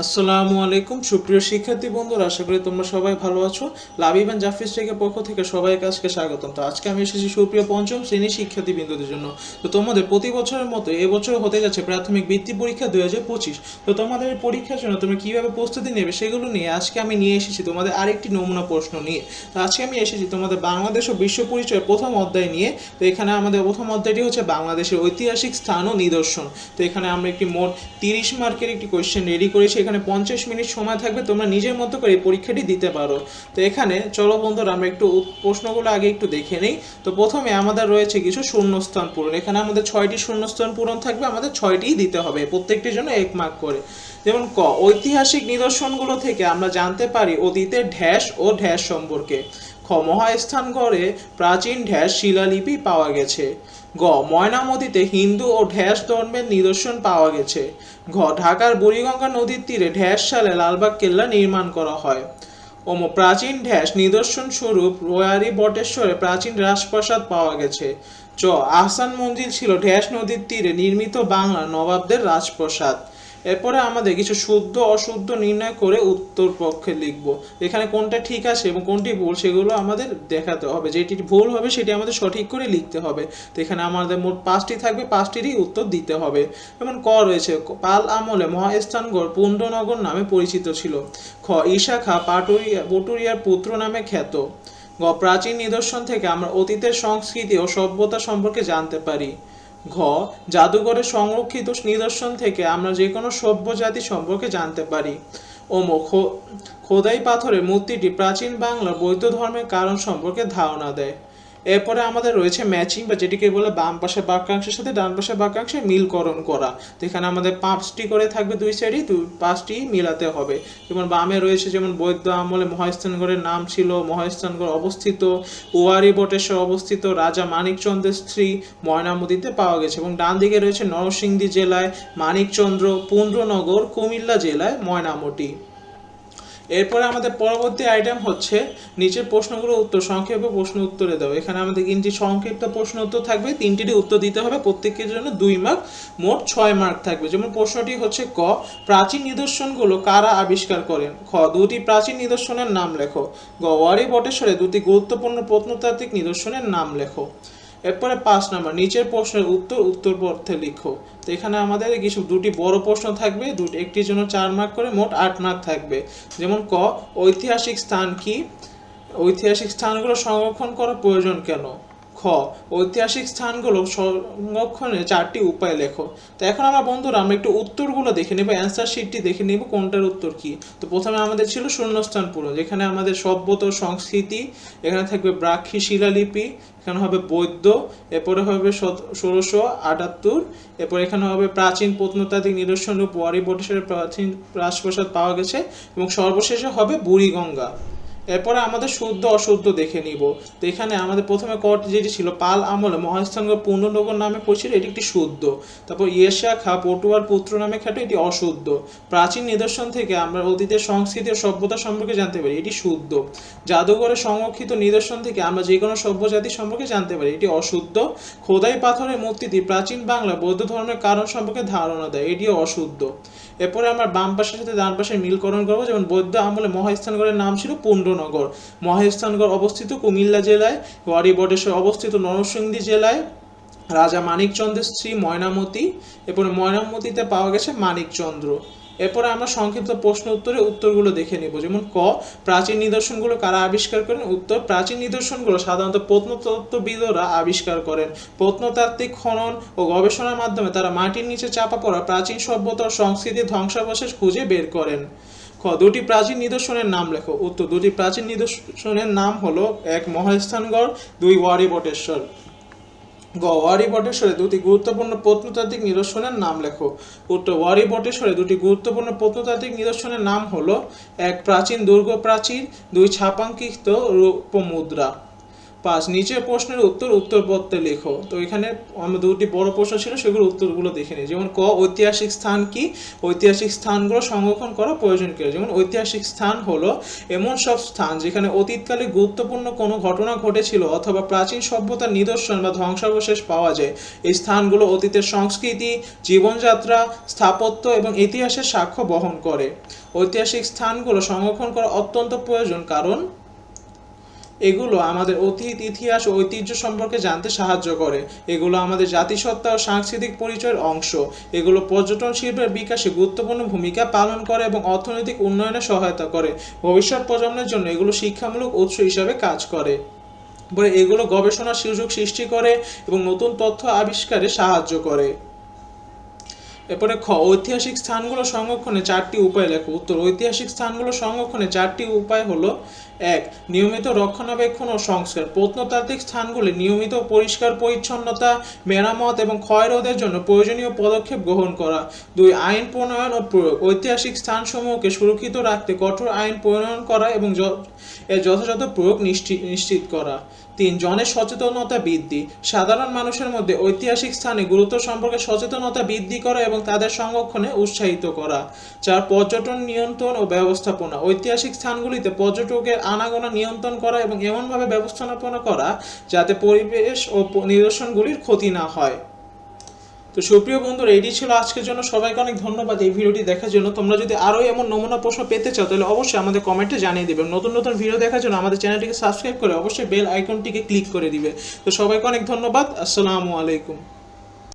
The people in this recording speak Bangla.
আসসালামু আলাইকুম। সুপ্রিয় শিক্ষার্থী বন্ধুরা, আশা করি তোমরা সবাই ভালো আছো। লাবিবান জাফিস টেকের পক্ষ থেকে সবাইকে আজকে স্বাগতম। তো আজকে আমি এসেছি সুপ্রিয় পঞ্চম শ্রেণির শিক্ষার্থী বিন্দুদের জন্য। তো তোমাদের প্রতি বছরের মতো এবছর হতে যাচ্ছে প্রাথমিক বৃত্তি পরীক্ষা দুই হাজার পঁচিশ। তো তোমাদের এই পরীক্ষার জন্য তোমরা কীভাবে প্রস্তুতি নেবে সেগুলো নিয়ে আজকে আমি নিয়ে এসেছি তোমাদের আরেকটি নমুনা প্রশ্ন নিয়ে। তো আজকে আমি এসেছি তোমাদের বাংলাদেশ ও বিশ্ব পরিচয়ের প্রথম অধ্যায় নিয়ে। তো এখানে আমাদের প্রথম অধ্যায়টি হচ্ছে বাংলাদেশের ঐতিহাসিক স্থান ও নিদর্শন। তো এখানে আমরা একটি মোট তিরিশ মার্কের একটি কোয়েশ্চেন রেডি করেছি। এখানে পঞ্চাশ মিনিট সময় থাকবে, তোমরা নিজের মতো করে এই পরীক্ষাটি দিতে পারো। তো এখানে, চলো বন্ধুরা, আমরা একটু প্রশ্নগুলো আগে একটু দেখে নিই। তো প্রথমে আমাদের রয়েছে কিছু শূন্যস্থান পূরণ। এখানে আমাদের ছয়টি শূন্যস্থান পূরণ থাকবে, আমাদের ছয়টিই দিতে হবে, প্রত্যেকটির জন্য এক মার্ক করে। যেমন ক, ঐতিহাসিক নিদর্শনগুলো থেকে আমরা জানতে পারি অতীতের ঢ্যাস ও ঢ্যাস সম্পর্কে। খ মহাস্থানগড়ে প্রাচীন ঢ্যাস শিলালিপি পাওয়া গেছে। গ ময়নামতিতে হিন্দু ও ঢ্যাস ধর্মের নিদর্শন পাওয়া গেছে। ঘ, ঢাকার বুড়িগঙ্গা নদীর তীরে ঢ্যাস সালে লালবাগ কেল্লা নির্মাণ করা হয়। ওম, প্রাচীন ঢ্যাস নিদর্শন স্বরূপ রোয়ারি বটেশ্বরে প্রাচীন রাজপ্রাসাদ পাওয়া গেছে। চ, আহসান মঞ্জিল ছিল ঢ্যাস নদীর তীরে নির্মিত বাংলা নবাবদের রাজপ্রাসাদ। এরপরে আমাদের কিছু শুদ্ধ, অশুদ্ধ নির্ণয় করে উত্তর পক্ষে লিখব। এখানে কোনটা ঠিক আছে এবং কোনটি ভুল সেগুলো আমাদের দেখাতে হবে। যেটি ভুল হবে সেটি আমাদের সঠিক করে লিখতে হবে। তো এখানে আমাদের মোট পাঁচটি থাকবে, পাঁচটিরই উত্তর দিতে হবে। যেমন, ক রয়েছে, পাল আমলে মহাস্থানগড় পুণ্ডনগর নামে পরিচিত ছিল। খ, ঈশাখা পাটুরিয়া পটুরিয়ার পুত্র নামে খ্যাত। গ, প্রাচীন নিদর্শন থেকে আমরা অতীতের সংস্কৃতি ও সভ্যতা সম্পর্কে জানতে পারি। ঘ, জাদুঘরে সংরক্ষিত নিদর্শন থেকে আমরা যে কোনো সভ্য জাতি সম্পর্কে জানতে পারি। ও খো- খোদাই পাথরের মূর্তিটি প্রাচীন বাংলার বৌদ্ধ ধর্মের কারণ সম্পর্কে ধারণা দেয়। এরপরে আমাদের রয়েছে ম্যাচিং বা যেটিকে বলে বাম পাশের বাক্যাংশের সাথে ডান পাশের বাক্যাংশে মিলকরণ করা। তো এখানে আমাদের পাঁচটি করে থাকবে দুই সাইডই দুই পাঁচটি মিলাতে হবে। যেমন বামে রয়েছে যেমন বৈদ্য আমলে মহাস্থানগড়ের নাম ছিল, মহাস্থানগড় অবস্থিত, ওয়ারি বটেশ্বর অবস্থিত, রাজা মানিকচন্দ্রের স্ত্রী ময়নামতিতে পাওয়া গেছে। এবং ডান দিকে রয়েছে নরসিংদী জেলায় মানিকচন্দ্র, পুন্ড্রনগর, কুমিল্লা জেলায় ময়নামতি। এরপরে আমাদের পরবর্তী আইটেম হচ্ছে নিচের প্রশ্নগুলো উত্তর, সংক্ষেপে প্রশ্ন উত্তরে দাও এখানে আমাদের তিনটি সংক্ষিপ্ত প্রশ্ন উত্তর থাকবে, তিনটিরই উত্তর দিতে হবে, প্রত্যেকের জন্য দুই মার্ক মোট ছয় মার্ক থাকবে। যেমন প্রশ্নটি হচ্ছে ক, প্রাচীন নিদর্শনগুলো কারা আবিষ্কার করেন? খ, দুটি প্রাচীন নিদর্শনের নাম লেখো। গ, ওয়ারি বটেশ্বরে, দুটি গুরুত্বপূর্ণ প্রত্নতাত্ত্বিক নিদর্শনের নাম লেখো। এরপরে পাঁচ নাম্বার, নিচের প্রশ্নের উত্তর উত্তর পথে লিখো। তো এখানে আমাদের কিছু, দুটি বড় প্রশ্ন থাকবে, দুটি, একটির জন্য চার মার্ক করে মোট আট মার্ক থাকবে। যেমন ক, ঐতিহাসিক স্থান কি? ঐতিহাসিক স্থানগুলো সংরক্ষণ করা প্রয়োজন কেন? খ, ঐতিহাসিক স্থানগুলো সংরক্ষণের চারটি উপায় লেখো। তো এখন আমার বন্ধুরা, আমরা একটু উত্তরগুলো দেখে নেব অ্যান্সার শিটটি দেখে নেব, কোনটার উত্তর কি। তো প্রথমে আমাদের ছিল শূন্যস্থান পূরণ, যেখানে আমাদের সভ্যত সংস্কৃতি, এখানে থাকবে ব্রাক্ষী শিলালিপি, এখানে হবে বৌদ্ধ এরপরে হবে ষোলোশো আটাত্তর, এরপর এখানে হবে প্রাচীন প্রত্নতাত্ত্বিক নিদর্শন রূপ, ওয়ারি বটেশ্বরের প্রাচীন রাজপ্রাসাদ পাওয়া গেছে, এবং সর্বশেষে হবে বুড়িগঙ্গা। এরপরে আমাদের শুদ্ধ অশুদ্ধ দেখে নিব। তো এখানে আমাদের প্রথমে কট যেটি ছিল, পাল, আমলে মহাস্থানগ পূর্ণনগর নামে পরিচিত, এটি একটি শুদ্ধ। তারপর ইয়েশা, খা, পটুয়ার পুত্র নামে খ্যাত, এটি অশুদ্ধ। প্রাচীন নিদর্শন থেকে আমরা অতীতের সংস্কৃতি ও সভ্যতা সম্পর্কে জানতে পারি, এটি শুদ্ধ। জাদুঘরে সংরক্ষিত নিদর্শন থেকে আমরা যে কোনো সভ্য জাতি সম্পর্কে জানতে পারি, এটি অশুদ্ধ। খোদাই পাথরের মূর্তিটি প্রাচীন বাংলা বৌদ্ধ ধর্মের কারণ সম্পর্কে ধারণা দেয়, এটিও অশুদ্ধ। এরপরে আমরা বাম পাশের সাথে ডান পাশের মিলকরণ করব, যেমন বৌদ্ধ আমলে মহাস্থানগড়ের নাম ছিল পুণ্ডনগর মহাস্থানগড় অবস্থিত কুমিল্লা জেলায় বটেশ্বর অবস্থিত নরসিংদী জেলায় রাজা মানিকচন্দ্রের স্ত্রী ময়নামতি, এরপরে ময়নামতিতে পাওয়া গেছে মানিকচন্দ্র। এরপরে আমরা সংক্ষিপ্ত প্রশ্ন উত্তরে উত্তরগুলো দেখে নেব। যেমন, ক, প্রাচীন নিদর্শনগুলো কারা আবিষ্কার করেন? উত্তর, প্রাচীন নিদর্শনগুলো সাধারণত প্রত্নতত্ত্ববিদরা আবিষ্কার করেন। প্রত্নতাত্ত্বিক খনন ও গবেষণার মাধ্যমে তারা মাটির নিচে চাপা পড়া প্রাচীন সভ্যতা ও সংস্কৃতির ধ্বংসাবশেষ খুঁজে বের করেন। দুটি প্রাচীন নিদর্শনের নাম লেখো। উত্তর, দুটি প্রাচীন নিদর্শনের নাম হলো এক মহাস্থানগড়, দুই ওয়ারি বটেশ্বর। গ, ওয়ারি বটেশ্বরে দুটি গুরুত্বপূর্ণ প্রত্নতাত্ত্বিক নিদর্শনের নাম লেখো। উত্তর, ওয়ারি বটেশ্বরে দুটি গুরুত্বপূর্ণ প্রত্নতাত্ত্বিক নিদর্শনের নাম হলো এক প্রাচীন দুর্গ প্রাচীর, দুই ছাপাঙ্কিত রূপ মুদ্রা পাঁচ নিচের প্রশ্নের উত্তর উত্তরপত্রে লেখো। তো এখানে আমরা দুটি বড় প্রশ্ন ছিল, সেগুলো উত্তরগুলো দেখে নিই। যেমন, ক, ঐতিহাসিক স্থান কি? ঐতিহাসিক স্থানগুলো সংরক্ষণ করা প্রয়োজন কি? যেমন, ঐতিহাসিক স্থান হলো এমন সব স্থান যেখানে অতীতকালে গুরুত্বপূর্ণ কোনো ঘটনা ঘটেছিল অথবা প্রাচীন সভ্যতার নিদর্শন বা ধ্বংসাবশেষ পাওয়া যায়। এই স্থানগুলো অতীতের সংস্কৃতি, জীবনযাত্রা, স্থাপত্য এবং ইতিহাসের সাক্ষ্য বহন করে। ঐতিহাসিক স্থানগুলো সংরক্ষণ করা অত্যন্ত প্রয়োজন, কারণ এগুলো আমাদের অতীত, ইতিহাস ও ঐতিহ্য সম্পর্কে জানতে সাহায্য করে। এগুলো আমাদের জাতিসত্তা ও সাংস্কৃতিক পরিচয়ের অংশ। এগুলো পর্যটন শিল্পের বিকাশে গুরুত্বপূর্ণ ভূমিকা পালন করে এবং অর্থনৈতিক উন্নয়নে সহায়তা করে। ভবিষ্যৎ প্রজন্মের জন্য এগুলো শিক্ষামূলক উৎস হিসাবে কাজ করে। এগুলো গবেষণার সুযোগ সৃষ্টি করে এবং নতুন তথ্য আবিষ্কারে সাহায্য করে। এরপরে খ, ঐতিহাসিক স্থানগুলো সংরক্ষণে চারটি উপায় লেখো। উত্তর, ঐতিহাসিক স্থানগুলো সংরক্ষণে চারটি উপায় হলো, এক, নিয়মিত রক্ষণাবেক্ষণ ও সংস্কার। প্রত্নতাত্ত্বিক স্থানগুলি নিয়মিত পরিষ্কার, পরিচ্ছন্নতা, মেরামত এবং ক্ষয় রোধের জন্য প্রয়োজনীয় পদক্ষেপ গ্রহণ করা। দুই, আইন প্রণয়ন ও প্রয়োগ। ঐতিহাসিক স্থানসমূহকে সুরক্ষিত রাখতে কঠোর আইন প্রণয়ন করা এবং এর যথাযথ প্রয়োগ নিশ্চিত করা। তিন, জনের সচেতনতা বৃদ্ধি। সাধারণ মানুষের মধ্যে ঐতিহাসিক স্থানে গুরুত্ব সম্পর্কে সচেতনতা বৃদ্ধি করা এবং তাদের সংরক্ষণে উৎসাহিত করা চার পর্যটন নিয়ন্ত্রণ ও ব্যবস্থাপনা, ঐতিহাসিক স্থানগুলিতে পর্যটকের আনাগোনা নিয়ন্ত্রণ করা এবং এমনভাবে ব্যবস্থাপনা করা যাতে পরিবেশ ও নিদর্শনগুলির ক্ষতি না হয়। তো সুপ্রিয় বন্ধুরা, এটি ছিল আজকের জন্য। সবাইকে অনেক ধন্যবাদ এই ভিডিওটি দেখার জন্য। তোমরা যদি আরও এমন নমুনা প্রশ্ন পেতে চাও, তাহলে অবশ্যই আমাদের কমেন্টে জানিয়ে দেবে। নতুন নতুন ভিডিও দেখার জন্য আমাদের চ্যানেলটিকে সাবস্ক্রাইব করে অবশ্যই বেল আইকনটিকে ক্লিক করে দিবে। তো সবাইকে অনেক ধন্যবাদ। আসসালামু আলাইকুম।